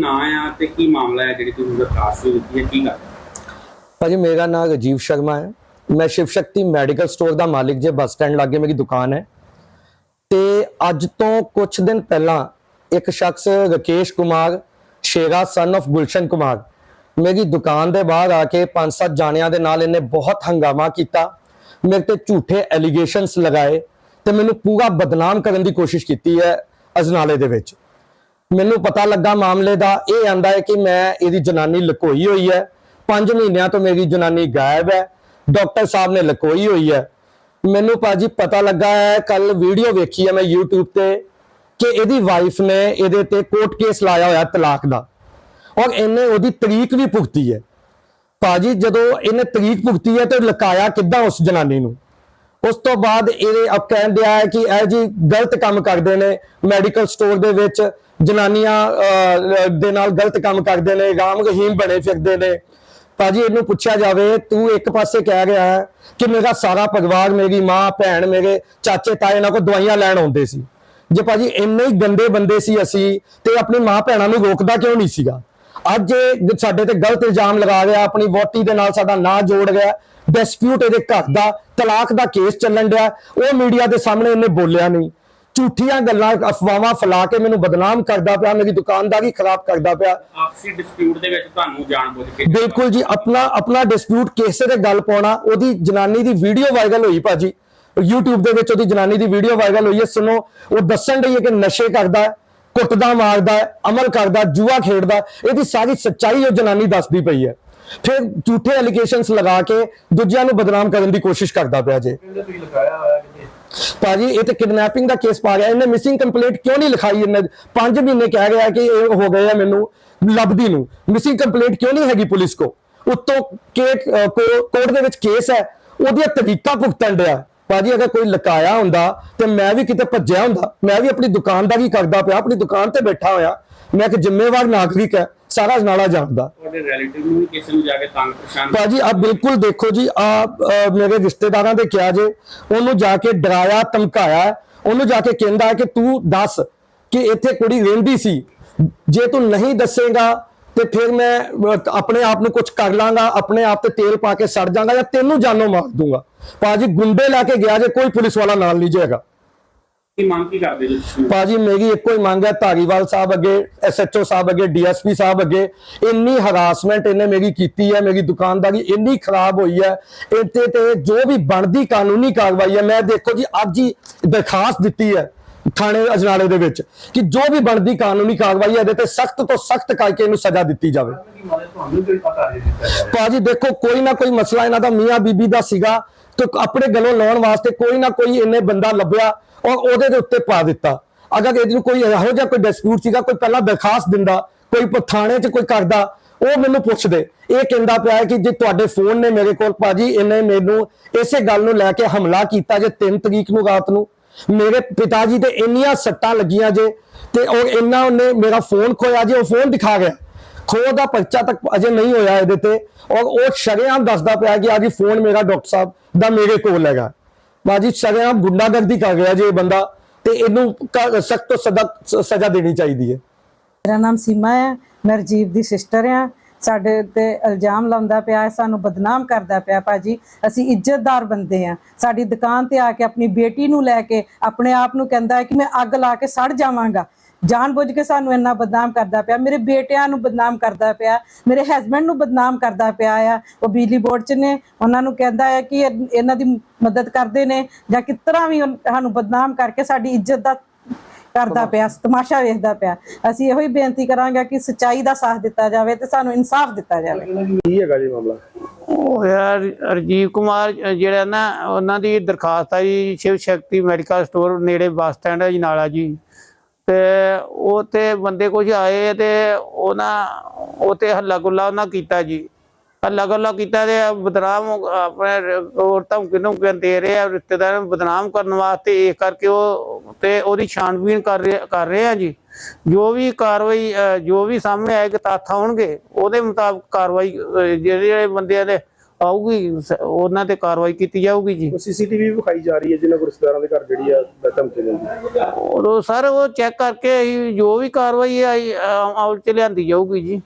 ਨਾਂ ਆ ਤੇ ਕੀ ਮਾਮਲਾ ਹੈ ਜਿਹੜੀ ਤੁਸੀਂ ਦਰਖਾਸਤ ਦਿੱਤੀ ਹੈ, ਕੀ ਗੱਲ? ਭਾਜੀ, ਮੇਰਾ ਨਾਮ ਰਾਜੀਵ ਸ਼ਰਮਾ ਹੈ। ਮੈਂ ਸ਼ਿਵ ਸ਼ਕਤੀ ਮੈਡੀਕਲ ਸਟੋਰ ਦਾ ਮਾਲਿਕ ਜੇ ਬੱਸ ਸਟੈਂਡ ਲਾਗੇ ਮੇਰੀ ਦੁਕਾਨ ਹੈ। ਤੇ ਅੱਜ ਤੋਂ ਕੁਝ ਦਿਨ ਪਹਿਲਾਂ ਇੱਕ ਸ਼ਖਸ ਰਕੇਸ਼ ਕੁਮਾਰ ਸ਼ੇਰਾ ਸਨ of ਗੁਲਸ਼ਨ ਕੁਮਾਰ, ਮੇਰੀ ਦੁਕਾਨ ਦੇ ਬਾਹਰ ਆ ਕੇ ਪੰਜ ਸੱਤ ਜਾਣਿਆਂ ਦੇ ਨਾਲ ਇਹਨੇ ਬਹੁਤ ਹੰਗਾਮਾ ਕੀਤਾ। ਮੇਰੇ ਤੇ ਝੂਠੇ ਐਲੀਗੇਸ਼ਨਸ ਲਗਾਏ ਤੇ ਮੈਨੂੰ ਪੂਰਾ ਬਦਨਾਮ ਕਰਨ ਦੀ ਕੋਸ਼ਿਸ਼ ਕੀਤੀ ਹੈ ਅਜਨਾਲੇ ਦੇ ਵਿੱਚ। ਮੈਨੂੰ ਪਤਾ ਲੱਗਾ ਮਾਮਲੇ ਦਾ, ਇਹ ਆਂਦਾ ਹੈ ਕਿ ਮੈਂ ਇਹਦੀ ਜਨਾਨੀ ਲਕੋਈ ਹੋਈ ਹੈ। 5 ਮਹੀਨਿਆਂ ਤੋਂ ਮੇਰੀ ਜਨਾਨੀ ਗਾਇਬ ਹੈ। ਡਾਕਟਰ ਸਾਹਿਬ ਨੇ ਲਕੋਈ ਹੋਈ ਹੈ। ਮੈਨੂੰ ਭਾਜੀ ਪਤਾ ਲੱਗਾ ਹੈ ਕੱਲ ਵੀਡੀਓ ਵੇਖੀ ਹੈ ਮੈਂ YouTube ਤੇ, ਕਿ ਇਹਦੀ ਵਾਈਫ ਨੇ ਇਹਦੇ ਤੇ ਕੋਰਟ ਕੇਸ ਲਾਇਆ ਹੋਇਆ ਤਲਾਕ ਦਾ। ਔਰ ਇਹਨੇ ਉਹਦੀ ਤਰੀਕ ਵੀ ਭੁਗਤੀ ਹੈ। ਭਾਜੀ ਜਦੋਂ ਇਹਨੇ ਤਰੀਕ ਭੁਗਤੀ ਹੈ ਤੇ ਲਕਾਇਆ ਕਿੱਦਾਂ ਉਸ ਜਨਾਨੀ ਨੂੰ? ਉਸ ਤੋਂ ਬਾਅਦ ਇਹ ਅਬ ਕਹਿੰਦੇ ਆ ਕਿ ਇਹ ਜੀ ਗਲਤ ਕੰਮ ਕਰਦੇ ਨੇ ਮੈਡੀਕਲ ਸਟੋਰ ਦੇ ਵਿੱਚ ਜਨਾਨੀਆਂ ਅਹ, ਦੇ ਨਾਲ ਗਲਤ ਕੰਮ ਕਰਦੇ ਨੇ ਰਾਮ ਰਹੀਮ ਬਣੇ ਫਿਰਦੇ ਨੇ। ਭਾਜੀ ਇਹਨੂੰ ਪੁੱਛਿਆ ਜਾਵੇ ਤੂੰ ਇੱਕ ਪਾਸੇ ਕਹਿ ਰਿਹਾ ਹੈ ਕਿ ਮੇਰਾ ਸਾਰਾ ਪਰਿਵਾਰ ਮੇਰੀ ਮਾਂ ਭੈਣ ਮੇਰੇ ਚਾਚੇ ਤਾਏ ਨਾਲ ਕੋ ਦਵਾਈਆਂ ਲੈਣ ਆਉਂਦੇ ਸੀ। ਜੇ ਭਾਜੀ ਇੰਨੇ ਹੀ ਗੰਦੇ ਬੰਦੇ ਸੀ ਅਸੀਂ ਤੇ ਆਪਣੀ ਮਾਂ ਭੈਣਾਂ ਨੂੰ ਰੋਕਦਾ ਕਿਉਂ ਨਹੀਂ ਸੀਗਾ? ਅੱਜ ਇਹ ਸਾਡੇ ਤੇ ਗਲਤ ਇਲਜ਼ਾਮ ਲਗਾ ਰਿਹਾ ਆਪਣੀ ਵੋਟੀ ਦੇ ਨਾਲ ਸਾਡਾ ਨਾਂ ਜੋੜ ਰਿਹਾ ਡਿਸਪਿਊਟ ਇਹਦੇ ਘਰ ਦਾ ਤਲਾਕ ਦਾ ਕੇਸ ਚੱਲਣ ਡਿਆ ਉਹ ਮੀਡੀਆ ਦੇ ਸਾਹਮਣੇ ਇਹਨੇ ਬੋਲਿਆ ਨਹੀਂ। ਝੂਠੀਆਂ ਗੱਲਾਂ ਅਫਵਾਹਾਂ ਫੈਲਾ ਕੇ ਮੈਨੂੰ ਬਦਨਾਮ ਕਰਦਾ ਪਿਆ ਮੇਰੀ ਦੁਕਾਨਦਾਰੀ ਖਰਾਬ ਕਰਦਾ ਪਿਆ। ਆਪਸੀ ਡਿਸਪਿਊਟ ਦੇ ਵਿੱਚ ਤੁਹਾਨੂੰ ਜਾਣਬੁੱਝ ਕੇ ਬਿਲਕੁਲ ਜੀ ਆਪਣਾ ਆਪਣਾ ਡਿਸਪਿਊਟ ਕਿਸੇ ਦੇ ਗੱਲ ਪਾਉਣਾ ਉਹਦੀ ਜਨਾਨੀ ਦੀ ਵੀਡੀਓ ਵਾਇਰਲ ਹੋਈ ਭਾਜੀ। YouTube ਦੇ ਵਿੱਚ ਉਹਦੀ ਜਨਾਨੀ ਦੀ ਵੀਡੀਓ ਵਾਇਰਲ ਹੋਈ ਹੈ ਸੁਣੋ। ਉਹ ਦੱਸਣ ਡਈ ਹੈ ਕਿ ਨਸ਼ੇ ਕਰਦਾ ਕੁੱਟਦਾ ਮਾਰਦਾ ਅਮਲ ਕਰਦਾ ਜੂਆ ਖੇਡਦਾ ਇਹਦੀ ਸਾਰੀ ਸੱਚਾਈ ਉਹ ਜਨਾਨੀ ਦੱਸਦੀ ਪਈ ਹੈ। ਫਿਰ ਝੂਠੇ ਐਲੀਗੇਸ਼ਨਸ ਲਗਾ ਕੇ ਦੂਜਿਆਂ ਨੂੰ ਬਦਨਾਮ ਕਰਨ ਦੀ ਕੋਸ਼ਿਸ਼ ਕਰਦਾ ਪਿਆ ਜੇ। ਭਾਜੀ, ਇਹ ਤੇ ਕਿਡਨੈਪਿੰਗ ਦਾ ਕੇਸ ਪਾ ਗਿਆ। ਇਹਨੇ ਮਿਸਿੰਗ ਕੰਪਲੇਂਟ ਕਿਉਂ ਨਹੀਂ ਲਿਖਾਈ? ਇਹਨੇ 5 ਮਹੀਨੇ ਕਹਿ ਗਿਆ ਕਿ ਇਹ ਹੋ ਗਏ ਆ ਮੈਨੂੰ ਲੱਭਦੀ ਨੂੰ। ਮਿਸਿੰਗ ਕੰਪਲੇਂਟ ਕਿਉਂ ਨਹੀਂ ਹੈਗੀ ਪੁਲਿਸ ਕੋ? ਉੱਤੋਂ ਕੋਰਟ ਦੇ ਵਿੱਚ ਕੇਸ ਹੈ। ਉਹਦੀਆਂ ਤਰੀਕਾ ਭੁਗਤਣ ਡਿਆ। ਭਾਜੀ, ਅਗਰ ਕੋਈ ਲਕਾਇਆ ਹੁੰਦਾ, ਤੇ ਮੈਂ ਵੀ ਕਿਤੇ ਭੱਜਿਆ ਹੁੰਦਾ। ਮੈਂ ਵੀ ਆਪਣੀ ਦੁਕਾਨਦਾਰੀ ਕਰਦਾ ਪਿਆ, ਆਪਣੀ ਦੁਕਾਨ ਤੇ ਬੈਠਾ ਹੋਇਆ। ਮੈਂ ਇੱਕ ਜ਼ਿੰਮੇਵਾਰ ਨਾਗਰਿਕ ਹੈ। ਸਾਰਾ ਨਾਲਾ ਜਾਣਦਾ। ਤੁਹਾਡੇ ਰਿਲੇਟਿਵ ਨੂੰ ਕਿਸੇ ਨੂੰ ਜਾ ਕੇ ਤੰਗ ਪਰੇਸ਼ਾਨ ਭਾਜੀ ਆਪ ਬਿਲਕੁਲ ਦੇਖੋ ਜੀ ਆ ਮੇਰੇ ਰਿਸ਼ਤੇਦਾਰਾਂ ਦੇ ਕਿਹਾ ਜੇ ਉਹਨੂੰ ਜਾ ਕੇ ਡਰਾਇਆ ਧਮਕਾਇਆ ਉਹਨੂੰ ਜਾ ਕੇ ਕਹਿੰਦਾ ਕਿ ਤੂੰ ਦੱਸ ਕਿ ਇੱਥੇ ਕੁੜੀ ਰਹਿੰਦੀ ਸੀ। ਜੇ ਤੂੰ ਨਹੀਂ ਦੱਸੇਗਾ ਤੇ ਫਿਰ ਮੈਂ ਆਪਣੇ ਆਪ ਨੂੰ ਕੁਝ ਕਰ ਲਾਂਗਾ ਆਪਣੇ ਆਪ ਤੇ ਤੇਲ ਪਾ ਕੇ ਸੜ ਜਾਵਾਂਗਾ ਜਾਂ ਤੈਨੂੰ ਜਾਨੋਂ ਮਾਰ ਦੂੰਗਾ। ਭਾਜੀ ਗੁੰਡੇ ਲੈ ਕੇ ਗਿਆ ਜੇ ਕੋਈ ਪੁਲਿਸ ਵਾਲਾ ਨਾਲ ਨਹੀਂ ਜਾਏਗਾ ਕੀ ਮੰਗ ਕੀ ਕਰਦੇ ਜੀ ਤੁਸੀਂ? ਭਾਜੀ, ਮੇਰੀ ਇੱਕੋ ਹੀ ਮੰਗ ਹੈ ਧਾਰੀਵਾਲ ਸਾਹਿਬ ਅੱਗੇ ਐਸਐਚਓ ਸਾਹਿਬ ਅੱਗੇ ਡੀਐਸਪੀ ਸਾਹਿਬ ਅੱਗੇ। ਇੰਨੀ ਹਰਾਸਮੈਂਟ ਇਹਨੇ ਮੇਰੀ ਕੀਤੀ ਹੈ, ਮੇਰੀ ਦੁਕਾਨਦਾਰੀ ਇੰਨੀ ਖਰਾਬ ਹੋਈ ਹੈ। ਇੱਥੇ ਤੇ ਜੋ ਵੀ ਬਣਦੀ ਕਾਨੂੰਨੀ ਕਾਰਵਾਈ ਹੈ, ਮੈਂ ਦੇਖੋ ਜੀ, ਅੱਜ ਹੀ ਦਰਖਾਸਤ ਦਿੱਤੀ ਹੈ। ਥਾਣੇ ਅਜਨਾਲੇ ਦੇ ਵਿੱਚ ਕਿ ਜੋ ਵੀ ਬਣਦੀ ਕਾਨੂੰਨੀ ਕਾਰਵਾਈ ਇਹਦੇ ਤੇ ਸਖਤ ਤੋਂ ਸਖਤ ਕਰਕੇ ਇਹਨੂੰ ਸਜ਼ਾ ਦਿੱਤੀ ਜਾਵੇ। ਭਾਜੀ ਦੇਖੋ, ਕੋਈ ਨਾ ਕੋਈ ਮਸਲਾ ਇਹਨਾਂ ਦਾ, ਮੀਆਂ ਬੀਬੀ ਦਾ ਸੀਗਾ ਤੇ ਆਪਣੇ ਗਲੋਂ ਲਾਉਣ ਵਾਸਤੇ ਕੋਈ ਨਾ ਕੋਈ ਇਹਨੇ ਬੰਦਾ ਲੱਭਿਆ ਔਰ ਉਹਦੇ ਦੇ ਉੱਤੇ ਪਾ ਦਿੱਤਾ। ਅਗਰ ਇਹਦੇ ਨੂੰ ਕੋਈ ਇਹੋ ਜਿਹਾ ਕੋਈ ਡਿਸਪਿਊਟ ਸੀਗਾ, ਕੋਈ ਪਹਿਲਾਂ ਦਰਖਾਸਤ ਦਿੰਦਾ, ਕੋਈ ਥਾਣੇ 'ਚ ਕੋਈ ਕਰਦਾ, ਉਹ ਮੈਨੂੰ ਪੁੱਛਦੇ। ਇਹ ਕਹਿੰਦਾ ਪਿਆ ਹੈ ਕਿ ਜੇ ਤੁਹਾਡੇ ਫੋਨ ਨੇ ਮੇਰੇ ਕੋਲ, ਭਾਜੀ ਇਹਨੇ ਮੈਨੂੰ ਇਸੇ ਗੱਲ ਨੂੰ ਲੈ ਕੇ ਹਮਲਾ ਕੀਤਾ ਜੇ 3 ਤਰੀਕ ਨੂੰ ਰਾਤ ਨੂੰ। ਮੇਰੇ ਪਿਤਾ ਜੀ ਦੇ ਇੰਨੀਆਂ ਸੱਟਾਂ ਲੱਗੀਆਂ ਜੇ ਤੇ ਉਹ ਇੰਨਾ ਉਹਨੇ ਮੇਰਾ ਫੋਨ ਖੋਇਆ ਜੇ, ਉਹ ਫੋਨ ਦਿਖਾ ਗਿਆ। ਖੋਹ ਦਾ ਪਰਚਾ ਤੱਕ ਅਜੇ ਨਹੀਂ ਹੋਇਆ ਇਹਦੇ ਤੇ। ਔਰ ਉਹ ਸ਼ਰੇਆਮ ਦੱਸਦਾ ਪਿਆ ਕਿ ਆ ਜੀ ਫੋਨ ਮੇਰਾ ਡਾਕਟਰ ਸਾਹਿਬ ਦਾ ਮੇਰੇ ਕੋਲ ਹੈਗਾ। ਬਾਜੀ ਸ਼ਰੇਆਮ ਗੁੰਡਾਗਰਦੀ ਕਰ ਰਿਹਾ ਜੇ ਇਹ ਬੰਦਾ ਤੇ ਇਹਨੂੰ ਸਖਤ ਤੋਂ ਸਦਾ ਸਜ਼ਾ ਦੇਣੀ ਚਾਹੀਦੀ ਹੈ। ਮੇਰਾ ਨਾਮ ਸੀਮਾ ਹੈ, ਮੈਂ ਰਜੀਵ ਦੀ ਸਿਸਟਰ ਹਾਂ। ਸਾਡੇ ਤੇ ਇਲਜ਼ਾਮ ਲਾਉਂਦਾ ਪਿਆ ਸਾਨੂੰ ਬਦਨਾਮ ਕਰਦਾ ਪਿਆ ਭਾਜੀ। ਅਸੀਂ ਇੱਜ਼ਤਦਾਰ ਬੰਦੇ ਆ ਸਾਡੀ ਦੁਕਾਨ ਤੇ ਆ ਕੇ ਆਪਣੀ ਬੇਟੀ ਨੂੰ ਲੈ ਕੇ ਆਪਣੇ ਆਪ ਨੂੰ ਕਹਿੰਦਾ ਹੈ ਕਿ ਮੈਂ ਅੱਗ ਲਾ ਕੇ ਸੜ ਜਾਵਾਂਗਾ। ਜਾਣ ਬੁੱਝ ਕੇ ਸਾਨੂੰ ਇੰਨਾ ਬਦਨਾਮ ਕਰਦਾ ਪਿਆ। ਮੇਰੇ ਬੇਟਿਆਂ ਨੂੰ ਬਦਨਾਮ ਕਰਦਾ ਪਿਆ। ਮੇਰੇ ਹਸਬੰਡ ਨੂੰ ਬਦਨਾਮ ਕਰਦਾ ਪਿਆ ਆ। ਉਹ ਬਿਜਲੀ ਬੋਰਡ 'ਚ ਨੇ। ਉਹਨਾਂ ਨੂੰ ਕਹਿੰਦਾ ਹੈ ਕਿ ਇਹਨਾਂ ਦੀ ਮਦਦ ਕਰਦੇ ਨੇ ਜਾਂ ਕਿਸ ਤਰ੍ਹਾਂ ਵੀ ਸਾਨੂੰ ਬਦਨਾਮ ਕਰਕੇ ਸਾਡੀ ਇੱਜ਼ਤ ਦਾ ਕਰਦਾ ਪਿਆ ਤਮਾਸ਼ਾ ਵੇਖਦਾ ਪਿਆ। ਅਸੀਂ ਇਹੋ ਹੀ ਬੇਨਤੀ ਕਰਾਂਗੇ ਕਿ ਸਚਾਈ ਦਾ ਸਾਥ ਦਿੱਤਾ ਜਾਵੇ ਤੇ ਸਾਨੂੰ ਇਨਸਾਫ ਦਿੱਤਾ ਜਾਵੇ। ਉਹ ਯਾਰ ਰਜੀਵ ਕੁਮਾਰ ਜਿਹੜਾ ਨਾ ਉਹਨਾਂ ਦੀ ਦਰਖਾਸਤ ਆ ਜੀ ਸ਼ਿਵ ਸ਼ਕਤੀ ਮੈਡੀਕਲ ਸਟੋਰ ਨੇੜੇ ਬੱਸ ਸਟੈਂਡ ਹੈ ਜੀ ਨਾਲਾ ਜੀ। ਤੇ ਉਹ ਤੇ ਬੰਦੇ ਕੁਝ ਆਏ ਤੇ ਉਹਨਾਂ ਉਹ ਤੇ ਹੱਲਾ ਗੁੱਲਾ ਉਹਨਾਂ ਕੀਤਾ ਜੀ। ਹੱਲਾ ਗੁੱਲਾ ਕੀਤਾ ਤੇ ਬਦਨਾਮ ਆਪਣੇ ਹੋਰ ਧਮਕੀ ਨੂੰ ਦੇ ਰਹੇ ਆ ਰਿਸ਼ਤੇਦਾਰਾਂ ਨੂੰ ਬਦਨਾਮ ਕਰਨ ਵਾਸਤੇ ਇਹ ਕਰਕੇ ਉਹ ਤੇ ਉਹਦੀ ਛਾਣਬੀਨ ਕਰ ਰਹੇ ਕਰ ਰਹੇ ਆ ਜੀ। ਜੋ ਵੀ ਕਾਰਵਾਈ ਜੋ ਵੀ ਸਾਹਮਣੇ ਆਏਗਾ ਤੱਥ ਆਉਣਗੇ ਉਹਦੇ ਮੁਤਾਬਕ ਕਾਰਵਾਈ ਜਿਹੜੇ ਬੰਦਿਆਂ ਦੇ ਆਊਗੀ ਉਹਨਾਂ ਤੇ ਕਾਰਵਾਈ ਕੀਤੀ ਜਾਊਗੀ ਜੀ। ਸੀਸੀਟੀਵੀ ਵਿਖਾਈ ਜਾ ਰਹੀ ਹੈ ਜਿਨ੍ਹਾਂ ਕੋਲ ਰਿਸ਼ਤੇਦਾਰਾਂ ਦੇ ਘਰ ਜਿਹੜੀ ਆ ਧਮਕੀ ਦਿੰਦੀ ਔਰ ਉਹ ਸਰ ਉਹ ਚੈੱਕ ਕਰਕੇ ਜੋ ਵੀ ਕਾਰਵਾਈ ਹੈ ਅਮਲ ਚ ਲਿਆਂਦੀ ਜਾਊਗੀ ਜੀ।